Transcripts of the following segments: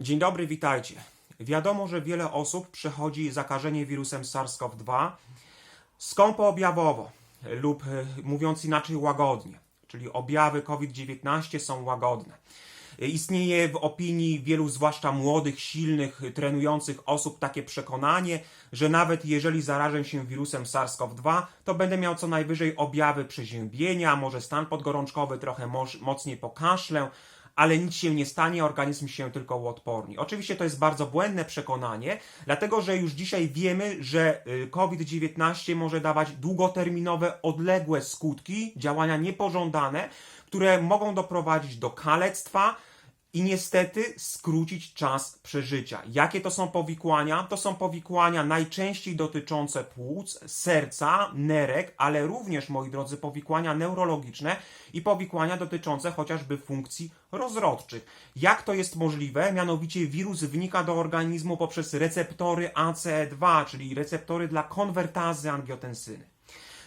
Dzień dobry, witajcie. Wiadomo, że wiele osób przechodzi zakażenie wirusem SARS-CoV-2 skąpoobjawowo lub e, mówiąc inaczej łagodnie, czyli objawy COVID-19 są łagodne. E, Istnieje w opinii wielu, zwłaszcza młodych, silnych, trenujących osób takie przekonanie, że nawet jeżeli zarażę się wirusem SARS-CoV-2, to będę miał co najwyżej objawy przeziębienia, może stan podgorączkowy, trochę mocniej pokaszlę, ale nic się nie stanie, organizm się tylko uodporni. Oczywiście to jest bardzo błędne przekonanie, dlatego że już dzisiaj wiemy, że y, COVID-19 może dawać długoterminowe, odległe skutki, działania niepożądane, które mogą doprowadzić do kalectwa, i niestety skrócić czas przeżycia. Jakie to są powikłania? To są powikłania najczęściej dotyczące płuc, serca, nerek, ale również, moi drodzy, powikłania neurologiczne i powikłania dotyczące chociażby funkcji rozrodczych. Jak to jest możliwe? Mianowicie wirus wnika do organizmu poprzez receptory ACE2, czyli receptory dla konwertazy angiotensyny.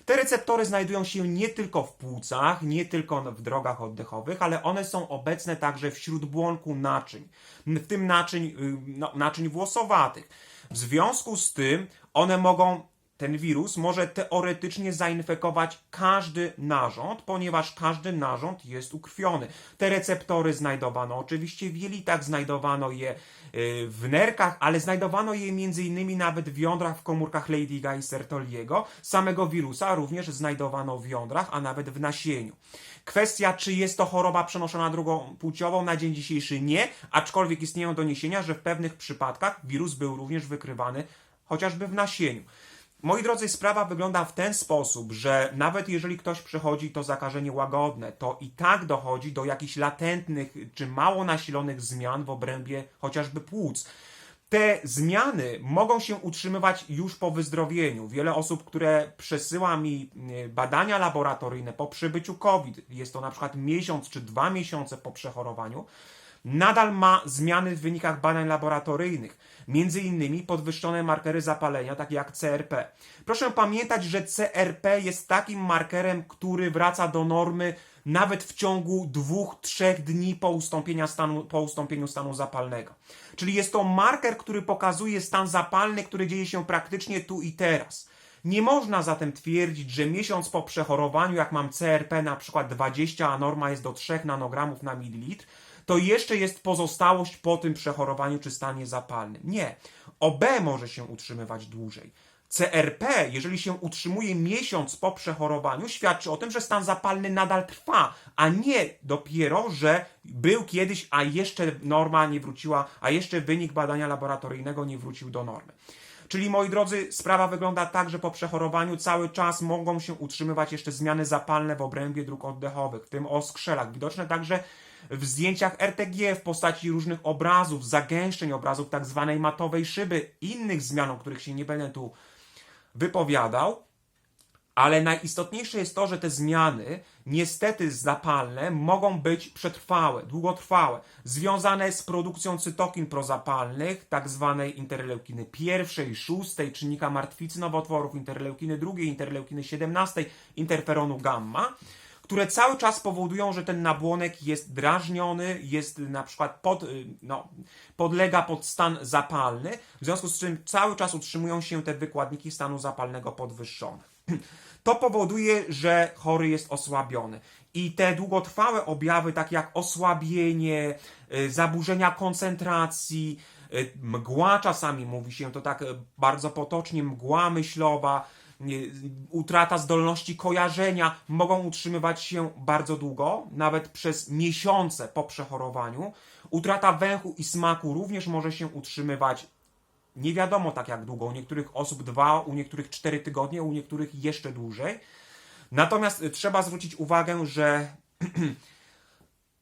Te receptory znajdują się nie tylko w płucach, nie tylko w drogach oddechowych, ale one są obecne także w śródbłonku naczyń, w tym naczyń, y, no, naczyń włosowatych. W związku z tym one mogą, ten wirus może teoretycznie zainfekować każdy narząd, ponieważ każdy narząd jest ukrwiony. Te receptory znajdowano oczywiście w jelitach, znajdowano je y, w nerkach, ale znajdowano je innymi nawet w jądrach w komórkach Leidiga i Sertoliego. Samego wirusa również znajdowano w jądrach, a nawet w nasieniu. Kwestia, czy jest to choroba przenoszona drugą płciową, na dzień dzisiejszy nie, aczkolwiek istnieją doniesienia, że w pewnych przypadkach wirus był również wykrywany chociażby w nasieniu. Moi drodzy, sprawa wygląda w ten sposób, że nawet jeżeli ktoś przechodzi to zakażenie łagodne, to i tak dochodzi do jakichś latentnych czy mało nasilonych zmian w obrębie chociażby płuc. Te zmiany mogą się utrzymywać już po wyzdrowieniu. Wiele osób, które przesyła mi y, badania laboratoryjne po przebyciu COVID, jest to na przykład miesiąc czy dwa miesiące po przechorowaniu, nadal ma zmiany w wynikach badań laboratoryjnych, między innymi podwyższone markery zapalenia, takie jak CRP. Proszę pamiętać, że CRP jest takim markerem, który wraca do normy nawet w ciągu dwóch, trzech dni po, ustąpienia stanu, po ustąpieniu stanu zapalnego. Czyli jest to marker, który pokazuje stan zapalny, który dzieje się praktycznie tu i teraz. Nie można zatem twierdzić, że miesiąc po przechorowaniu, jak mam CRP na przykład 20, a norma jest do 3 nanogramów na mililitr, to jeszcze jest pozostałość po tym przechorowaniu czy stanie zapalnym. Nie. OB może się utrzymywać dłużej. CRP, jeżeli się utrzymuje miesiąc po przechorowaniu, świadczy o tym, że stan zapalny nadal trwa, a nie dopiero, że był kiedyś, a jeszcze norma nie wróciła, a jeszcze wynik badania laboratoryjnego nie wrócił do normy. Czyli moi drodzy, sprawa wygląda tak, że po przechorowaniu cały czas mogą się utrzymywać jeszcze zmiany zapalne w obrębie dróg oddechowych, w tym o skrzelach. Widoczne także w zdjęciach RTG w postaci różnych obrazów, zagęszczeń obrazów tak zwanej matowej szyby, innych zmian, o których się nie będę tu wypowiadał. Ale najistotniejsze jest to, że te zmiany, niestety zapalne, mogą być przetrwałe, długotrwałe, związane z produkcją cytokin prozapalnych, tak zwanej interleukiny pierwszej, szóstej, czynnika martwicy nowotworów, interleukiny drugiej, interleukiny 17, interferonu gamma, które cały czas powodują, że ten nabłonek jest drażniony, jest na przykład pod, y, no, podlega pod stan zapalny, w związku z czym cały czas utrzymują się te wykładniki stanu zapalnego podwyższone. To powoduje, że chory jest osłabiony. I te długotrwałe objawy, takie jak osłabienie, y, zaburzenia koncentracji, y, mgła czasami mówi się to tak y, bardzo potocznie, mgła myślowa, utrata zdolności kojarzenia mogą utrzymywać się bardzo długo, nawet przez miesiące po przechorowaniu. Utrata węchu i smaku również może się utrzymywać nie wiadomo tak jak długo. U niektórych osób dwa, u niektórych cztery tygodnie, u niektórych jeszcze dłużej. Natomiast y, trzeba zwrócić uwagę, że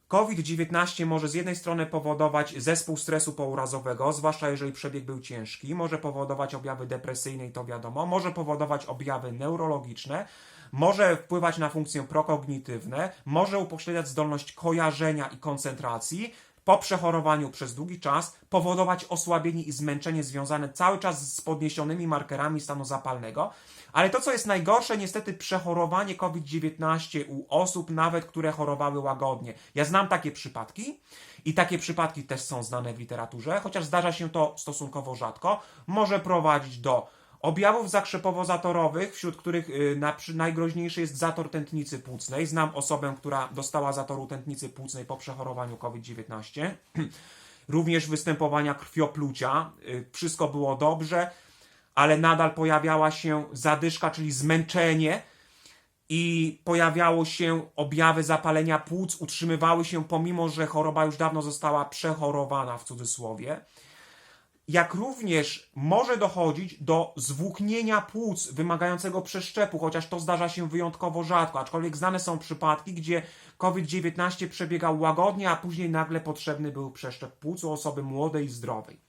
COVID-19 może z jednej strony powodować zespół stresu pourazowego, zwłaszcza jeżeli przebieg był ciężki, może powodować objawy depresyjne i to wiadomo, może powodować objawy neurologiczne, może wpływać na funkcje prokognitywne, może upośledzać zdolność kojarzenia i koncentracji, po przechorowaniu przez długi czas powodować osłabienie i zmęczenie związane cały czas z podniesionymi markerami stanu zapalnego. Ale to, co jest najgorsze, niestety przechorowanie COVID-19 u osób nawet, które chorowały łagodnie. Ja znam takie przypadki i takie przypadki też są znane w literaturze, chociaż zdarza się to stosunkowo rzadko. Może prowadzić do objawów zakrzepowo-zatorowych, wśród których y, najgroźniejszy jest zator tętnicy płucnej. Znam osobę, która dostała zatoru tętnicy płucnej po przechorowaniu COVID-19. Również występowania krwioplucia. Y, Wszystko było dobrze, ale nadal pojawiała się zadyszka, czyli zmęczenie i pojawiało się objawy zapalenia płuc, utrzymywały się pomimo, że choroba już dawno została przechorowana w cudzysłowie jak również może dochodzić do zwłóknienia płuc wymagającego przeszczepu, chociaż to zdarza się wyjątkowo rzadko, aczkolwiek znane są przypadki, gdzie COVID-19 przebiegał łagodnie, a później nagle potrzebny był przeszczep płuc u osoby młodej i zdrowej.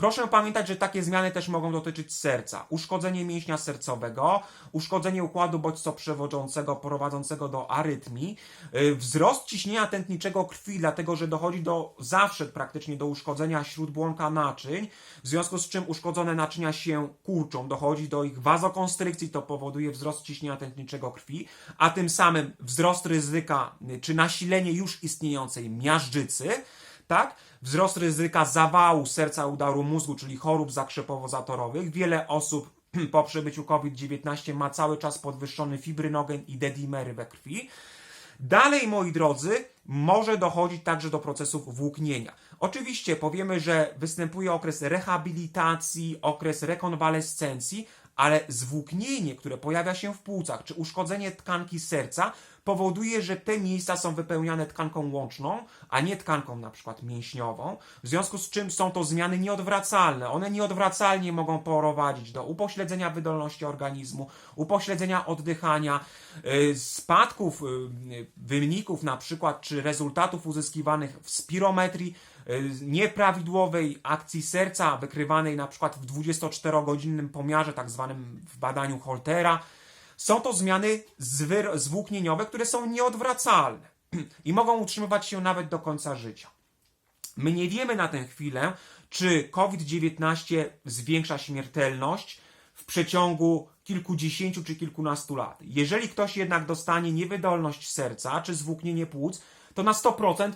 Proszę pamiętać, że takie zmiany też mogą dotyczyć serca. Uszkodzenie mięśnia sercowego, uszkodzenie układu bodźco-przewodzącego prowadzącego do arytmii, yy, wzrost ciśnienia tętniczego krwi, dlatego że dochodzi do zawsze praktycznie do uszkodzenia śródbłonka naczyń, w związku z czym uszkodzone naczynia się kurczą, dochodzi do ich wazokonstrykcji, to powoduje wzrost ciśnienia tętniczego krwi, a tym samym wzrost ryzyka yy, czy nasilenie już istniejącej miażdżycy, tak? Wzrost ryzyka zawału serca udaru mózgu, czyli chorób zakrzepowo-zatorowych. Wiele osób po przebyciu COVID-19 ma cały czas podwyższony fibrynogen i dedimery we krwi. Dalej, moi drodzy, może dochodzić także do procesów włóknienia. Oczywiście powiemy, że występuje okres rehabilitacji, okres rekonwalescencji, ale zwłóknienie, które pojawia się w płucach, czy uszkodzenie tkanki serca, powoduje, że te miejsca są wypełniane tkanką łączną, a nie tkanką na przykład mięśniową, w związku z czym są to zmiany nieodwracalne. One nieodwracalnie mogą prowadzić do upośledzenia wydolności organizmu, upośledzenia oddychania, yy, spadków yy, wyników na przykład, czy rezultatów uzyskiwanych w spirometrii, nieprawidłowej akcji serca wykrywanej na przykład w 24-godzinnym pomiarze, tak zwanym w badaniu Holtera, są to zmiany zwłóknieniowe, które są nieodwracalne i mogą utrzymywać się nawet do końca życia. My nie wiemy na tę chwilę, czy COVID-19 zwiększa śmiertelność w przeciągu kilkudziesięciu czy kilkunastu lat. Jeżeli ktoś jednak dostanie niewydolność serca czy zwłóknienie płuc, to na 100%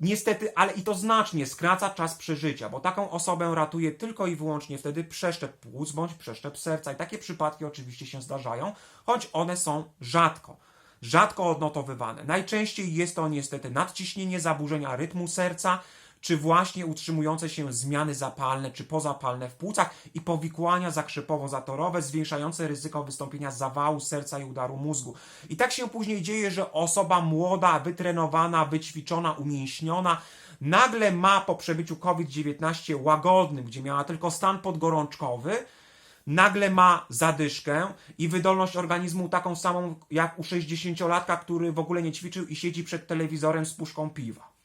niestety, ale i to znacznie skraca czas przeżycia, bo taką osobę ratuje tylko i wyłącznie wtedy przeszczep płuc bądź przeszczep serca. I takie przypadki oczywiście się zdarzają, choć one są rzadko. Rzadko odnotowywane. Najczęściej jest to niestety nadciśnienie, zaburzenia rytmu serca, czy właśnie utrzymujące się zmiany zapalne czy pozapalne w płucach i powikłania zakrzepowo-zatorowe zwiększające ryzyko wystąpienia zawału serca i udaru mózgu. I tak się później dzieje, że osoba młoda, wytrenowana, wyćwiczona, umięśniona nagle ma po przebyciu COVID-19 łagodnym, gdzie miała tylko stan podgorączkowy, nagle ma zadyszkę i wydolność organizmu taką samą jak u 60-latka, który w ogóle nie ćwiczył i siedzi przed telewizorem z puszką piwa.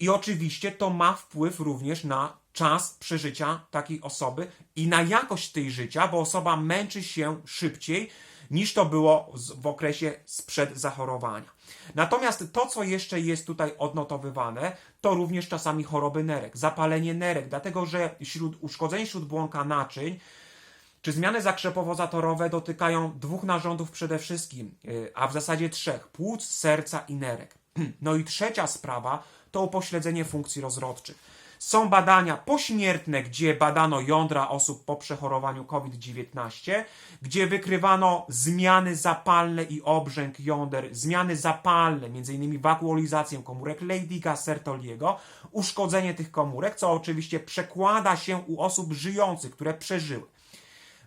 I oczywiście to ma wpływ również na czas przeżycia takiej osoby i na jakość tej życia, bo osoba męczy się szybciej niż to było w okresie sprzed zachorowania. Natomiast to, co jeszcze jest tutaj odnotowywane, to również czasami choroby nerek, zapalenie nerek, dlatego że śród, uszkodzenie śródbłonka naczyń czy zmiany zakrzepowo-zatorowe dotykają dwóch narządów przede wszystkim, yy, a w zasadzie trzech: płuc, serca i nerek. No i trzecia sprawa to upośledzenie funkcji rozrodczych. Są badania pośmiertne, gdzie badano jądra osób po przechorowaniu COVID-19, gdzie wykrywano zmiany zapalne i obrzęk jąder, zmiany zapalne, m.in. wakuolizację komórek Leidiga, Sertoliego, uszkodzenie tych komórek, co oczywiście przekłada się u osób żyjących, które przeżyły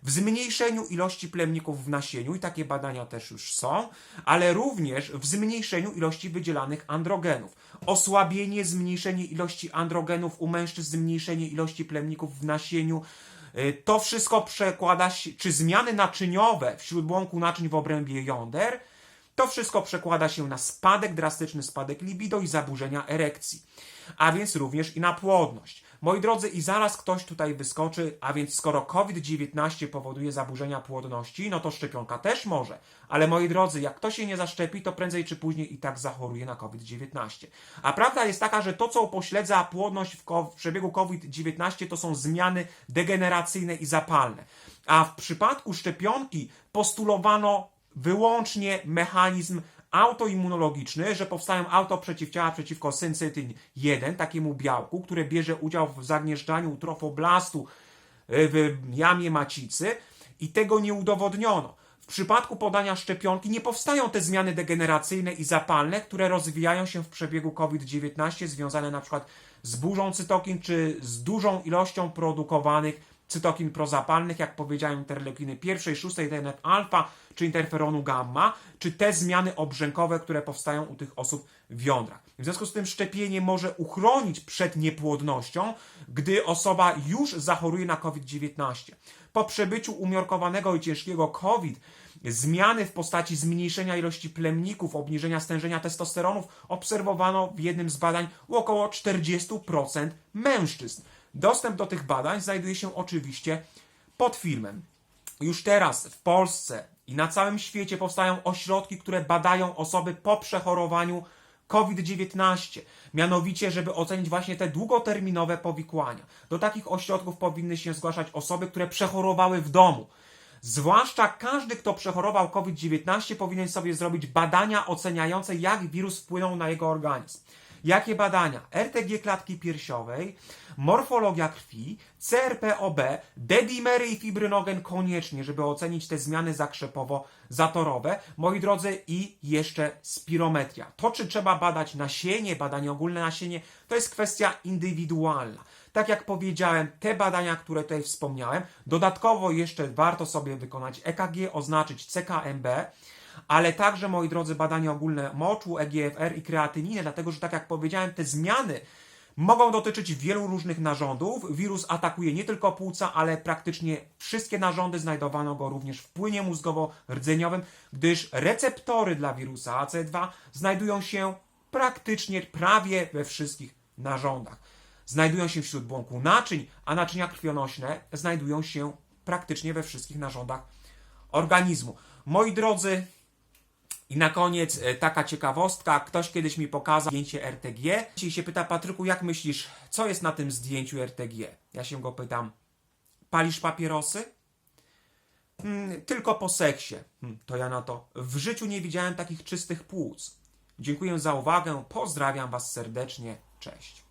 w zmniejszeniu ilości plemników w nasieniu, i takie badania też już są, ale również w zmniejszeniu ilości wydzielanych androgenów. Osłabienie, zmniejszenie ilości androgenów u mężczyzn, zmniejszenie ilości plemników w nasieniu. Y, To wszystko przekłada się, czy zmiany naczyniowe w śródbłąku naczyń w obrębie jąder, to wszystko przekłada się na spadek, drastyczny spadek libido i zaburzenia erekcji, a więc również i na płodność. Moi drodzy, i zaraz ktoś tutaj wyskoczy, a więc skoro COVID-19 powoduje zaburzenia płodności, no to szczepionka też może. Ale moi drodzy, jak ktoś się nie zaszczepi, to prędzej czy później i tak zachoruje na COVID-19. A prawda jest taka, że to, co upośledza płodność w, w przebiegu COVID-19, to są zmiany degeneracyjne i zapalne. A w przypadku szczepionki postulowano wyłącznie mechanizm autoimmunologiczny, że powstają autoprzeciwciała przeciwko syncytyn 1, takiemu białku, które bierze udział w zagnieżdżaniu trofoblastu y, w jamie macicy i tego nie udowodniono. W przypadku podania szczepionki nie powstają te zmiany degeneracyjne i zapalne, które rozwijają się w przebiegu COVID-19, związane na przykład z burzą cytokin czy z dużą ilością produkowanych cytokin prozapalnych, jak powiedziałem, interleukiny pierwszej, szóstej, TNF alfa, czy interferonu gamma, czy te zmiany obrzękowe, które powstają u tych osób w jądrach. W związku z tym szczepienie może uchronić przed niepłodnością, gdy osoba już zachoruje na COVID-19. Po przebyciu umiarkowanego i ciężkiego COVID zmiany w postaci zmniejszenia ilości plemników, obniżenia stężenia testosteronów obserwowano w jednym z badań u około 40% mężczyzn. Dostęp do tych badań znajduje się oczywiście pod filmem. Już teraz w Polsce i na całym świecie powstają ośrodki, które badają osoby po przechorowaniu COVID-19, mianowicie, żeby ocenić właśnie te długoterminowe powikłania. Do takich ośrodków powinny się zgłaszać osoby, które przechorowały w domu. Zwłaszcza każdy, kto przechorował COVID-19, powinien sobie zrobić badania oceniające, jak wirus wpłynął na jego organizm. Jakie badania? RTG klatki piersiowej, morfologia krwi, CRP-OB, dedimery i fibrynogen koniecznie, żeby ocenić te zmiany zakrzepowo-zatorowe. Moi drodzy, i jeszcze spirometria. To, czy trzeba badać nasienie, badanie ogólne nasienie, to jest kwestia indywidualna. Tak jak powiedziałem, te badania, które tutaj wspomniałem, dodatkowo jeszcze warto sobie wykonać EKG, oznaczyć CKMB, ale także, moi drodzy, badania ogólne moczu, EGFR i kreatyniny, dlatego że, tak jak powiedziałem, te zmiany mogą dotyczyć wielu różnych narządów. Wirus atakuje nie tylko płuca, ale praktycznie wszystkie narządy. Znajdowano go również w płynie mózgowo-rdzeniowym, gdyż receptory dla wirusa AC2 znajdują się praktycznie prawie we wszystkich narządach. Znajdują się wśród błąku naczyń, a naczynia krwionośne znajdują się praktycznie we wszystkich narządach organizmu. Moi drodzy, i na koniec e, taka ciekawostka. Ktoś kiedyś mi pokazał zdjęcie RTG. Dzisiaj się pyta, Patryku, jak myślisz, co jest na tym zdjęciu RTG? Ja się go pytam, palisz papierosy? Hmm, tylko po seksie. Hmm, to ja na to. W życiu nie widziałem takich czystych płuc. Dziękuję za uwagę, pozdrawiam Was serdecznie, cześć.